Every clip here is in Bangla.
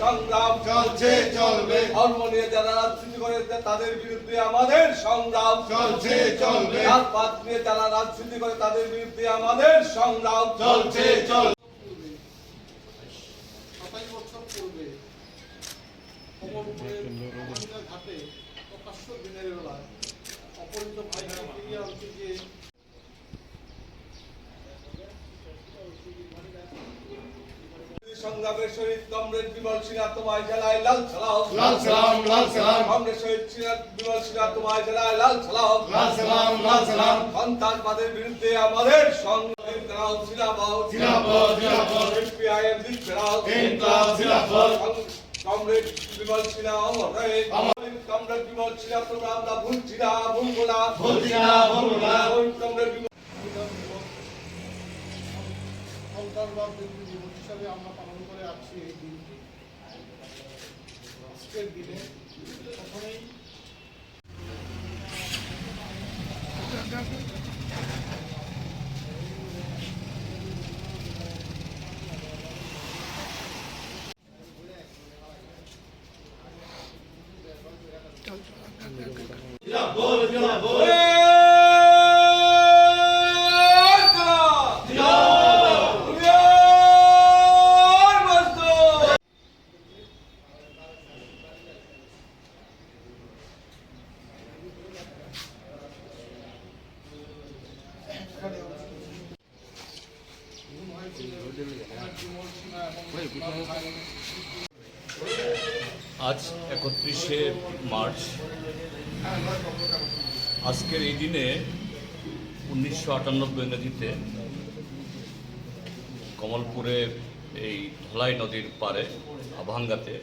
চলছে চলবে। ধর্ম নিয়ে যারা রাজনীতি করে তাদের বিরুদ্ধে আমাদের সংগ্রাম চলছে চলবে। জাতপাত নিয়ে যারা রাজনীতি করে তাদের বিরুদ্ধে আমাদের সংগ্রাম চলছে চলবে। বছর পূর্বে ঘাটে প্রকাশ্য দিনের বেলা অপহৃত ভাইকে ফিরিয়ে আনতে গিয়ে সংগ্রামের শহীদ কমরেড বিমল সিনহা তোমায় জেলায় লাল সালাম। লাল সালাম লাল সালাম। কমরেড শহীদ বিমল সিনহা তোমায় জেলায় লাল সালাম। লাল সালাম লাল সালাম। সন্তানবাদের বিরুদ্ধে আমাদের সংগ্রাম করাও সিলাবাও জিন্দাবাদ জিন্দাবাদ সিপিআইএম দিক ফেরাও ইনকলাব জিন্দাবাদ কমরেড বিমল সিনহা অমর রহে কমরেড বিমল সিনহা তোমরা আমরা ভুলছি না ভুলবো না। ভুলছি না, ভুলবো না। কমরেড বিমল সংবিধান দিবস সন্ত্রাসবাদ বিরোধী দিবস হিসাবে আমরা পালন করে আসছি এই দিনটি। আজকের দিনে প্রথমেই জিন্দাবাদ জিন্দাবাদ। এখানে গুম হয়েছিল বিমল সিনহা এবং ওনার ভাই আজ একত্রিশে মার্চ। আজকের এই দিনে উনিশশো আটানব্বই নদীতে কমলপুরে এই ধলাই নদীর পারে আভাঙ্গাতে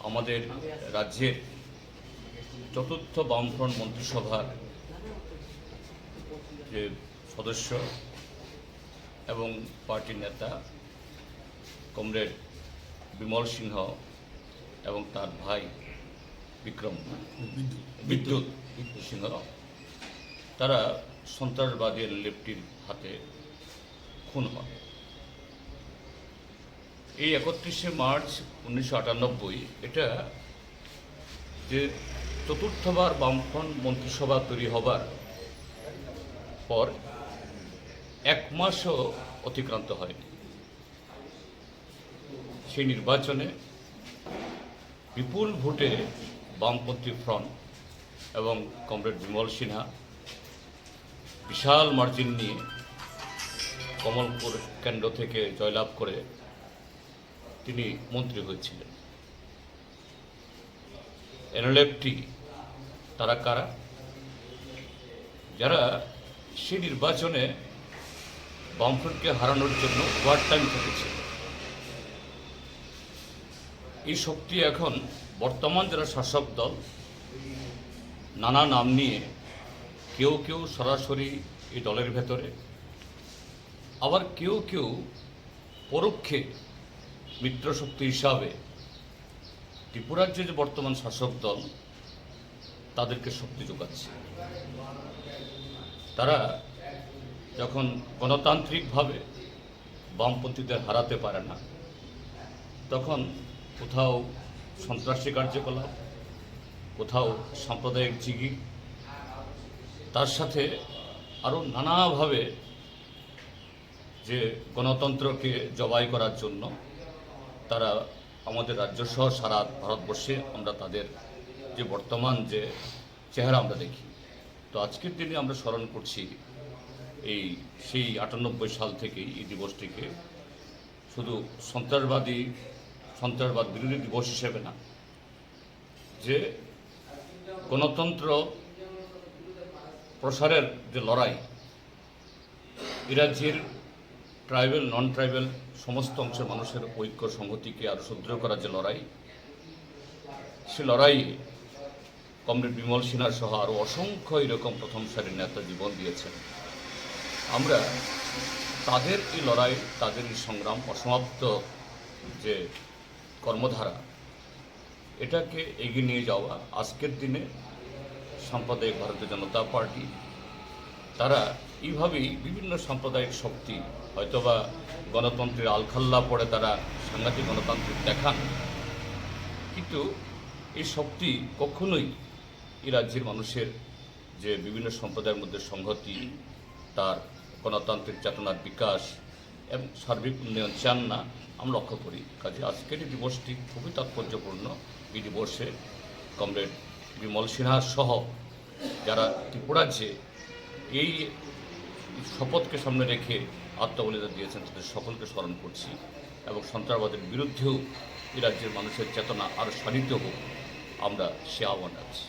আমাদের রাজ্যের চতুর্থ বামফ্রন্ট মন্ত্রিসভার যে সদস্য এবং পার্টির নেতা কমরেড বিমল সিংহ এবং তার ভাই বিক্রম বিদ্যুৎ সিংহ। তারা সন্ত্রাসবাদী লেপটির হাতে খুন হন এই একত্রিশে মার্চ উনিশশো আটানব্বই এটা যে চতুর্থবার বামফ্রন্ট মন্ত্রিসভা তৈরি হবার পর এক মাসও অতিক্রান্ত হয়নি। সেই নির্বাচনে বিপুল ভোটে বামপন্থী ফ্রন্ট এবং কমরেড বিমল সিনহা বিশাল মার্জিন নিয়ে কমলপুর কেন্দ্র থেকে জয়লাভ করে তিনি মন্ত্রী হয়েছিলেন। এনএলএফটি তারা কারা? যারা সেই নির্বাচনে বামফ্রন্টকে হারানোর জন্য ওয়ার টাইম থেকেছিল এই শক্তি এখন বর্তমান যারা শাসক দল, নানা নাম নিয়ে কেউ কেউ সরাসরি এই দলের ভেতরে, আবার কেউ কেউ পরোক্ষে মিত্রশক্তি হিসাবে ত্রিপুরাজ্যে যে বর্তমান শাসক দল, তাদেরকে শক্তি যোগাচ্ছে। তারা যখন গণতান্ত্রিকভাবে বামপন্থীদের হারাতে পারে না, তখন কোথাও সন্ত্রাসী কার্যকলাপ, কোথাও সাম্প্রদায়িক জিগি, তার সাথে আরও নানাভাবে যে গণতন্ত্রকে জবাই করার জন্য তারা আমাদের রাজ্যসহ সারা ভারতবর্ষে আমরা তাদের যে বর্তমান যে চেহারা আমরা দেখি। তো আজকের দিনে আমরা স্মরণ করছি এই সেই আটানব্বই সাল থেকেই এই দিবসটিকে। শুধু সন্ত্রাসবাদী সন্ত্রাসবাদ বিরোধী দিবস হিসেবে না। যে গণতন্ত্র প্রসারের যে লড়াই ইরাজির ট্রাইবেল নন ট্রাইবেল সমস্ত অংশের মানুষের ঐক্য, সংহতিকে আরও সুদৃঢ় করার যে লড়াই, সে লড়াইয়ে কমরেড বিমল সিনহা সহ আরও অসংখ্য এরকম প্রথম সারির নেতা জীবন দিয়েছেন। আমরা তাদের এই লড়াই, তাদের এই সংগ্রাম অসমাপ্ত যে কর্মধারা। এটাকে এগিয়ে নিয়ে যাওয়া আজকের দিনে সাম্প্রদায়িক ভারতীয় জনতা পার্টি। তারা এইভাবেই বিভিন্ন সাম্প্রদায়িক শক্তি, হয়তোবা গণতন্ত্রের আলখাল্লা পড়ে তারা সাংঘাতিক গণতান্ত্রিক দেখান, কিন্তু এই শক্তি কখনোই এই রাজ্যের মানুষের যে বিভিন্ন সম্প্রদায়ের মধ্যে সংহতি, তার গণতান্ত্রিক চেতনার বিকাশ এবং সার্বিক উন্নয়ন চান না আমরা লক্ষ্য করি। কাজে আজকের এই দিবসটি খুবই তাৎপর্যপূর্ণ। এই দিবসে কমরেড বিমল সিনহা সহ যারা ত্রিপুরাজ্যে এই শপথকে সামনে রেখে আত্মবলিদান দিয়েছেন, তাদের সকলকে স্মরণ করছি এবং সন্ত্রাসবাদের বিরুদ্ধেও এই রাজ্যের মানুষের চেতনা আরও শানিত হোক, আমরা সে আহ্বান রাখছি।